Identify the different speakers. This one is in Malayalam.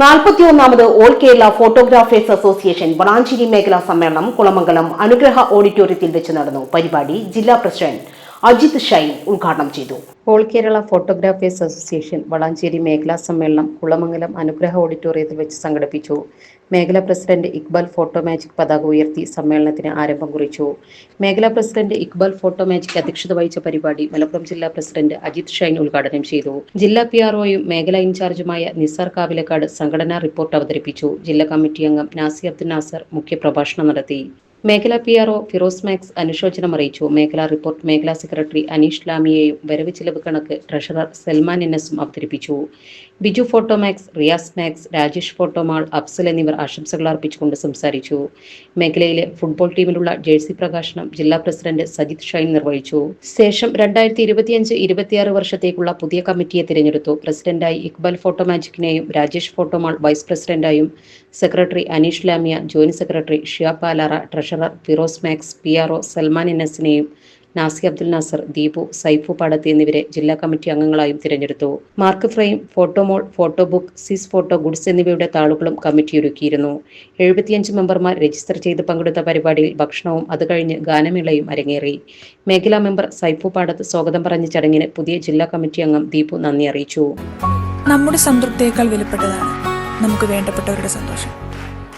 Speaker 1: നാൽപ്പത്തിയൊന്നാമത് all Kerala photographers association Valanchery മേഖലാ സമ്മേളനം കുളമംഗലം അനുഗ്രഹ ഓഡിറ്റോറിയത്തിൽ വെച്ച് നടന്നു. പരിപാടി ജില്ലാ പ്രസിഡന്റ് അജിത് ഷൈൻ ഉദ്ഘാടനം ചെയ്തു. All Kerala photographers association Valanchery മേഖലാ സമ്മേളനം കുളമംഗലം അനുഗ്രഹ ഓഡിറ്റോറിയത്തിൽ വെച്ച് സംഘടിപ്പിച്ചു. മേഖലാ പ്രസിഡന്റ് ഇക്ബാൽ ഫോട്ടോ മാജിക് പതാക ഉയർത്തി സമ്മേളനത്തിന് ആരംഭം കുറിച്ചു. മേഖലാ പ്രസിഡന്റ് ഇക്ബാൽ ഫോട്ടോ മാജിക് അധ്യക്ഷത വഹിച്ച പരിപാടി മലപ്പുറം ജില്ലാ പ്രസിഡന്റ് അജിത് ഷൈൻ ഉദ്ഘാടനം ചെയ്തു. ജില്ലാ പി ആർഒയും മേഖലാ ഇൻചാർജുമായ നിസാർ കാവിലക്കാട് സംഘടനാ റിപ്പോർട്ട് അവതരിപ്പിച്ചു. ജില്ലാ കമ്മിറ്റി അംഗം നാസി അബ്ദുൽ നാസർ മുഖ്യപ്രഭാഷണം നടത്തി. മേഖലാ പി ആർഒ ഫിറോസ് മാക്സ് അനുശോചനം അറിയിച്ചു. മേഖലാ റിപ്പോർട്ട് മേഖലാ സെക്രട്ടറി അനീഷ് ലാമിയെയും വരവ് ചിലവ് കണക്ക് ട്രഷറർ സൽമാൻ എന്നസും അവതരിപ്പിച്ചു. Biju photo max Riyas max Rajesh photo mall Afsal എന്നിവർ ആശംസകൾ അർപ്പിച്ചുകൊണ്ട് സംസാരിച്ചു. മേഖലയിലെ ഫുട്ബോൾ ടീമിലുള്ള ജേഴ്സി പ്രകാശനം ജില്ലാ പ്രസിഡന്റ് സജിത് ഷൈൻ നിർവഹിച്ചു. ശേഷം രണ്ടായിരത്തി ഇരുപത്തിയഞ്ച് ഇരുപത്തിയാറ് വർഷത്തേക്കുള്ള പുതിയ കമ്മിറ്റിയെ തിരഞ്ഞെടുത്തു. പ്രസിഡന്റായി ഇക്ബാൽ ഫോട്ടോ മാജിക്കിനെയും Rajesh ഫോട്ടോമാൾ vice പ്രസിഡന്റായും secretary Aneesh Lamiya joint secretary ഷിയ Palara treasurer Firoz Max P R O Salman എന്നസിനെയും നാസി അബ്ദുൽ നാസർ ദീപു സൈഫു പാടത്ത് എന്നിവരെ ജില്ലാ കമ്മിറ്റി അംഗങ്ങളായും തിരഞ്ഞെടുത്തു. മാർക്ക് ഫ്രെയിം ഫോട്ടോമോൾ ഫോട്ടോ ബുക്ക് സിസ് ഫോട്ടോ ഗുഡ്സ് എന്നിവയുടെ താളുകളും കമ്മിറ്റി ഒരുക്കിയിരുന്നു. എഴുപത്തിയഞ്ച് മെമ്പർമാർ രജിസ്റ്റർ ചെയ്ത് പങ്കെടുത്ത പരിപാടിയിൽ ഭക്ഷണവും അത് കഴിഞ്ഞ് ഗാനമേളയും അരങ്ങേറി. മേഖലാ മെമ്പർ സൈഫു പാടത്ത് സ്വാഗതം പറഞ്ഞ ചടങ്ങിന് പുതിയ ജില്ലാ കമ്മിറ്റി അംഗം ദീപു നന്ദി അറിയിച്ചു.
Speaker 2: നമ്മുടെ സംതൃപ്തിയേക്കാൾ വിലപ്പെട്ടതാണ് നമുക്ക് വേണ്ടപ്പെട്ടവരുടെ സന്തോഷം.